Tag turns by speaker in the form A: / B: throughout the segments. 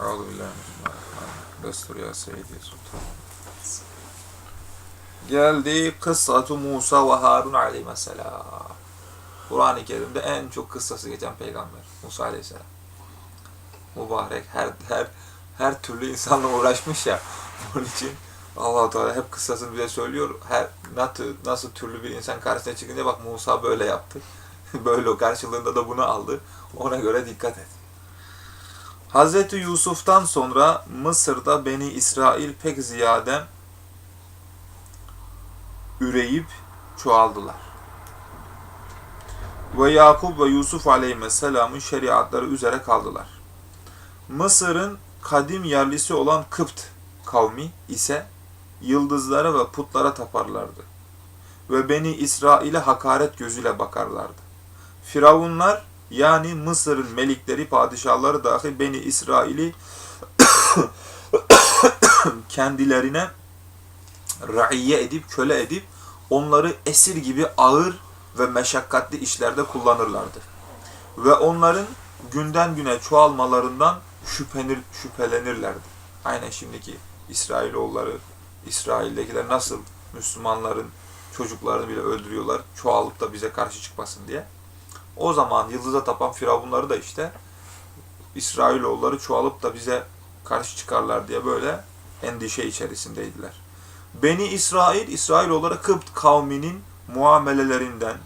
A: Euzu billahi mineşşeytanirracim. Destur ya Seyyidi Sultan. Geldi kıssatu Musa ve Harun aleyhisselam. Kur'an-ı Kerim'de en çok kıssası geçen peygamber Musa aleyhisselam. Mübarek her her her türlü insanla uğraşmış ya. Onun için allah Teala hep kıssasını bize söylüyor. Her nasıl, nasıl türlü bir insan karşısına çıkınca bak Musa böyle yaptı. böyle o karşılığında da bunu aldı. Ona göre dikkat et. Hz. Yusuf'tan sonra Mısır'da Beni İsrail pek ziyade üreyip çoğaldılar. Ve Yakup ve Yusuf aleyhisselamın şeriatları üzere kaldılar. Mısır'ın kadim yerlisi olan Kıpt kavmi ise yıldızlara ve putlara taparlardı. Ve Beni İsrail'e hakaret gözüyle bakarlardı. Firavunlar yani Mısır'ın melikleri, padişahları dahi Beni İsrail'i kendilerine raiye edip, köle edip onları esir gibi ağır ve meşakkatli işlerde kullanırlardı. Ve onların günden güne çoğalmalarından şüphenir, şüphelenirlerdi. Aynen şimdiki İsrailoğulları, İsrail'dekiler nasıl Müslümanların çocuklarını bile öldürüyorlar, çoğalıp da bize karşı çıkmasın diye. O zaman yıldıza tapan firavunları da işte İsrailoğulları çoğalıp da bize karşı çıkarlar diye böyle endişe içerisindeydiler. Beni İsrail, İsrailoğulları Kıpt kavminin muamelelerinden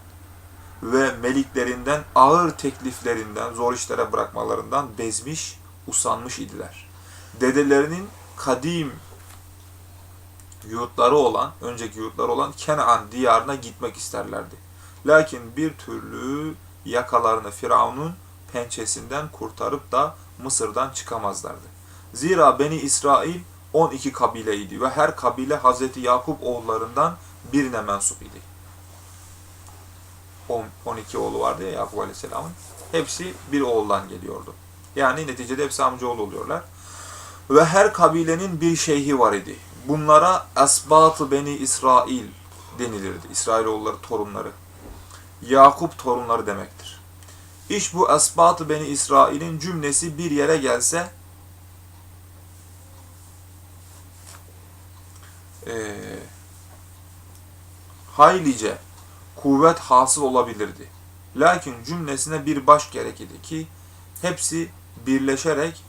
A: ve meliklerinden ağır tekliflerinden, zor işlere bırakmalarından bezmiş, usanmış idiler. Dedelerinin kadim yurtları olan, önceki yurtları olan Kenan diyarına gitmek isterlerdi. Lakin bir türlü yakalarını Firavun'un pençesinden kurtarıp da Mısır'dan çıkamazlardı. Zira Beni İsrail 12 kabileydi ve her kabile Hazreti Yakup oğullarından birine mensup idi. 12 oğlu vardı ya Yakup Aleyhisselam'ın. Hepsi bir oğuldan geliyordu. Yani neticede hepsi amcaoğlu oluyorlar. Ve her kabilenin bir şeyhi var idi. Bunlara Esbat-ı Beni İsrail denilirdi. İsrailoğulları torunları. Yakup torunları demektir. İş bu Esbat-ı Beni İsrail'in cümlesi bir yere gelse e, haylice kuvvet hasıl olabilirdi. Lakin cümlesine bir baş gerekirdi ki hepsi birleşerek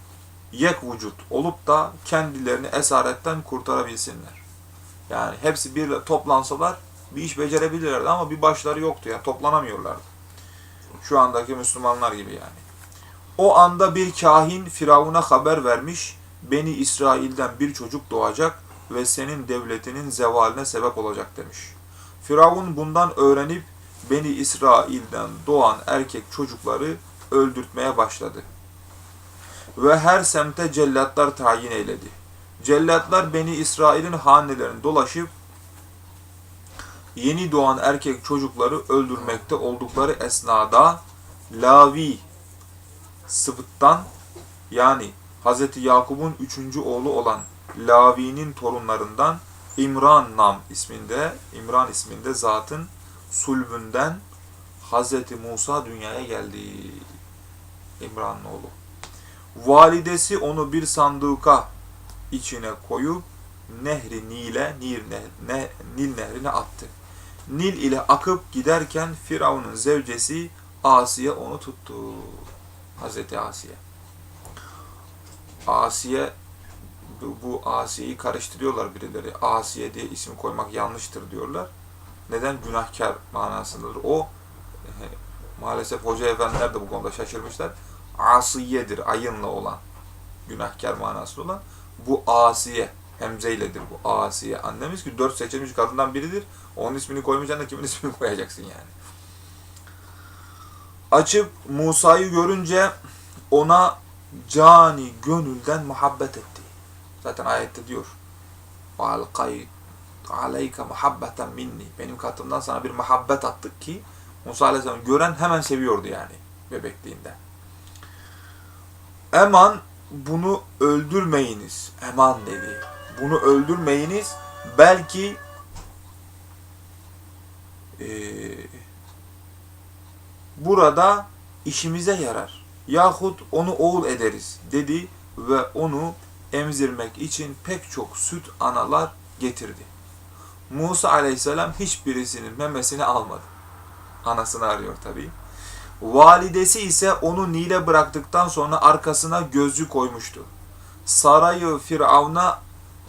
A: yek vücut olup da kendilerini esaretten kurtarabilsinler. Yani hepsi bir toplansalar bir iş becerebilirlerdi ama bir başları yoktu ya toplanamıyorlardı. Şu andaki Müslümanlar gibi yani. O anda bir kahin Firavun'a haber vermiş, Beni İsrail'den bir çocuk doğacak ve senin devletinin zevaline sebep olacak demiş. Firavun bundan öğrenip Beni İsrail'den doğan erkek çocukları öldürtmeye başladı. Ve her semte cellatlar tayin eyledi. Cellatlar Beni İsrail'in hanelerini dolaşıp yeni doğan erkek çocukları öldürmekte oldukları esnada Lavi sıvıttan yani Hz. Yakup'un üçüncü oğlu olan Lavi'nin torunlarından İmran Nam isminde, İmran isminde zatın sulbünden Hz. Musa dünyaya geldi. İmran'ın oğlu. Validesi onu bir sandıka içine koyup nehri Nil'e, Nil, ne, ne, Nil nehrine attı. Nil ile akıp giderken Firavun'un zevcesi Asiye onu tuttu. Hazreti Asiye. Asiye bu, bu Asiye'yi karıştırıyorlar birileri. Asiye diye isim koymak yanlıştır diyorlar. Neden? Günahkar manasındadır. O maalesef hoca efendiler de bu konuda şaşırmışlar. Asiyedir, ayınla olan. Günahkar manası olan. Bu Asiye. Hemzeyle'dir bu Asiye. Annemiz ki dört seçilmiş kadından biridir. Onun ismini koymayacaksın da kimin ismini koyacaksın yani. Açıp Musa'yı görünce ona cani gönülden muhabbet etti. Zaten ayette diyor. Alkay aleyke muhabbeten minni. Benim katımdan sana bir muhabbet attık ki Musa Aleyhisselam gören hemen seviyordu yani bebekliğinde. Eman bunu öldürmeyiniz. Eman dedi. Bunu öldürmeyiniz. Belki e, burada işimize yarar. Yahut onu oğul ederiz dedi ve onu emzirmek için pek çok süt analar getirdi. Musa aleyhisselam hiçbirisinin memesini almadı. Anasını arıyor tabii. Validesi ise onu Nil'e bıraktıktan sonra arkasına gözcü koymuştu. Sarayı Firavun'a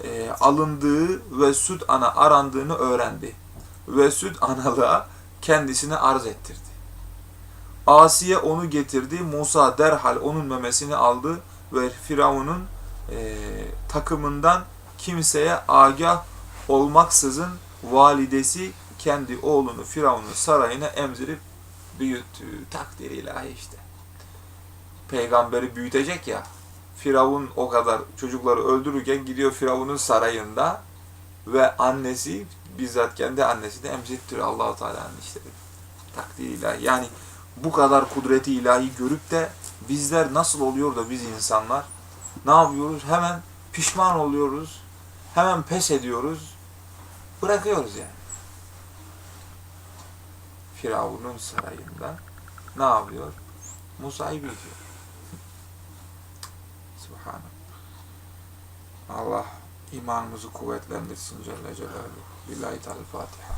A: e, alındığı ve süt ana arandığını öğrendi. Ve süt analığa kendisine arz ettirdi. Asiye onu getirdi. Musa derhal onun memesini aldı ve Firavun'un e, takımından kimseye agah olmaksızın validesi kendi oğlunu Firavun'un sarayına emzirip büyüttü. Takdir ilahi işte. Peygamberi büyütecek ya. Firavun o kadar çocukları öldürürken gidiyor Firavun'un sarayında ve annesi bizzat kendi annesi de emzittiriyor Allahu Teala'nın işte takdir ilahi. Yani bu kadar kudreti ilahi görüp de bizler nasıl oluyor da biz insanlar ne yapıyoruz? Hemen pişman oluyoruz. Hemen pes ediyoruz. Bırakıyoruz yani. Firavun'un sarayında ne yapıyor? Musa'yı büyütüyor. Subhanallah. Allah imanımızı kuvvetlendirsin Celle Celaluhu. Billahi Teala Fatiha.